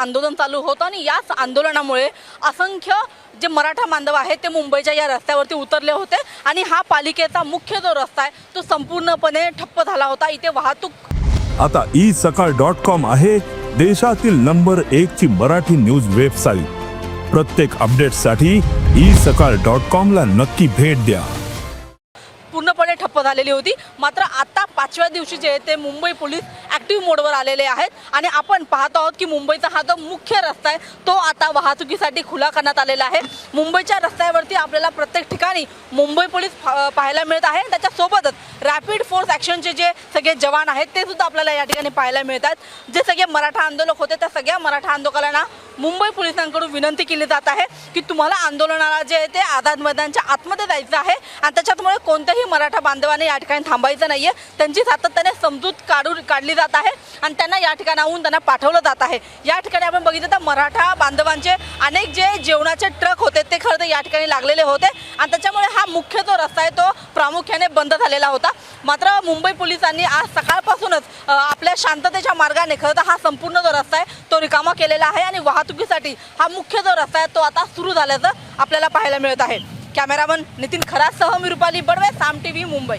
आंदोलन चालू होतं आणि याच आंदोलनामुळे असंख्य जे मराठा बांधव आहेत ते मुंबईच्या या रस्त्यावरती उतरले होते आणि हा पालिकेचा मुख्य जो रस्ता आहे तो संपूर्णपणे ठप्प झाला होता. इथे वाहतूक आता ई सकाळ डॉट कॉम आहे. देशातील नंबर एक ची मराठी न्यूज वेबसाईट. प्रत्येक अपडेटसाठी ई सकाळ डॉट कॉम ला नक्की भेट द्या. ठप्प झालेली होती. मात्र आता पाचव्या दिवशी जे आहे ते मुंबई पोलीस ॲक्टिव्ह मोडवर आलेले आहेत. आणि आपण पाहतो आहोत की मुंबईचा हा जो मुख्य रस्ता आहे तो आता वाहतुकीसाठी खुला करण्यात आलेला आहे. मुंबईच्या रस्त्यावरती आपल्याला प्रत्येक ठिकाणी मुंबई पोलीस पाहायला मिळत आहे. आणि त्याच्यासोबतच रॅपिड फोर्स ॲक्शनचे जे सगळे जवान आहेत ते सुद्धा आपल्याला या ठिकाणी पाहायला मिळतात. जे सगळे मराठा आंदोलक होते त्या सगळ्या मराठा आंदोलकांना मुंबई पोलिसांकडून विनंती केली जात आहे की तुम्हाला आंदोलनाला जे आहे ते आझाद मैदानच्या आतमध्ये जायचं आहे. आणि त्याच्यामुळे कोणत्याही मराठा बांधवाने या ठिकाणी थांबायचं नाही आहे त्यांची सातत्याने समजूत काढून काढली जात आहे. आणि त्यांना या ठिकाणाहून त्यांना पाठवलं जात आहे. या ठिकाणी आपण बघितलं तर मराठा बांधवांचे अनेक जे जेवणाचे ट्रक होते ते खरं तर या ठिकाणी लागलेले होते. आणि त्याच्यामुळे हा मुख्य जो रस्ता आहे तो प्रामुख्याने बंद झालेला होता. मात्र मुंबई पोलिसांनी आज सकाळपासूनच आपल्या शांततेच्या मार्गाने खरं तर हा संपूर्ण जो रस्ता आहे तो रिकामा केलेला आहे आणि वाहतुकीसाठी हा मुख्य जो रस्ता आहे तो आता सुरू झाल्याचं आपल्याला पाहायला मिळत आहे. कॅमेरामन नितीन खरासह मी रुपाली बडवे साम टी व्ही मुंबई.